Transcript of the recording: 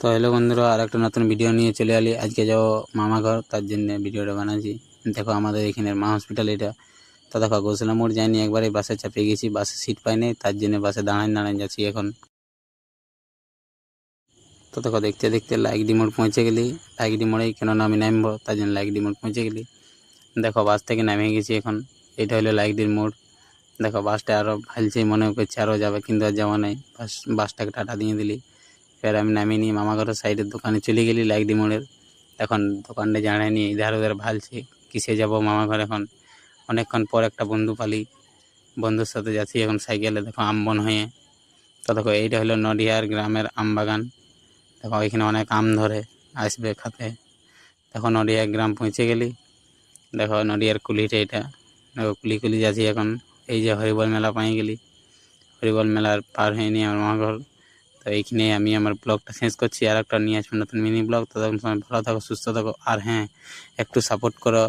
তো হ্যালো বন্ধুরা আর একটা নতুন ভিডিও নিয়ে চলে এলি। আজকে যাব মামা ঘর, তার জন্য ভিডিওটা বানাচ্ছি। দেখো আমাদের এখানের মা হসপিটাল এটা। তো দেখো, গোসলা মোড় যাইনি, একবারে বাসে চাপিয়ে গেছি, বাসে সিট পাইনি তার জন্য বাসে দাঁড়াই দাঁড়াই যাচ্ছি এখন। তো দেখো, দেখতে দেখতে লাইকডি মোড় পৌঁছে গেলি। লাইকডি মোড়েই কেন আমি নামবো? তার জন্য লাইকডি মোড় পৌঁছে গেলি। দেখো, বাস থেকে নামে গেছি এখন। এটা হলো লাইকডির মোড়। দেখো, বাসটা আরও ভালছে মনে করছে আরও যাবে, কিন্তু আর যাওয়া নাই। বাস, বাসটাকে টাটা দিয়ে দিলি। এবার আমি নামিয়ে নিয়ে মামা ঘরের সাইডের দোকানে চলে গেলি লাইকডি মোড়ের এখন দোকানটা জানাই নিয়ে ইধার উধার ভালছে, কিসে যাব মামা ঘর এখন? অনেকক্ষণ পর একটা বন্ধু পালি, বন্ধুর সাথে যাচ্ছি এখন সাইকেলে দেখো আমবন হয়ে। তো দেখো এইটা হলো নডিয়ার গ্রামের আম বাগান। দেখো এখানে অনেক আম ধরে, আসবে খাতে। দেখো নডিয়া গ্রাম পৌঁছে গেলি। দেখো নডিয়ার কুলিটা এটা। দেখো কুলি কুলি যাচ্ছি এখন। এই যে হরিবল মেলা পাই গেলি। হরিবল মেলার পার হয়ে নিয়ে আমার ঘর। এইখানে আমি আমার ব্লগটা শেষ করছি আর একটা নিয়ে আসব নতুন মিনি ব্লগ তো তখন সময় ভালো থাকো, সুস্থ থাকো, আর হ্যাঁ একটু সাপোর্ট করো।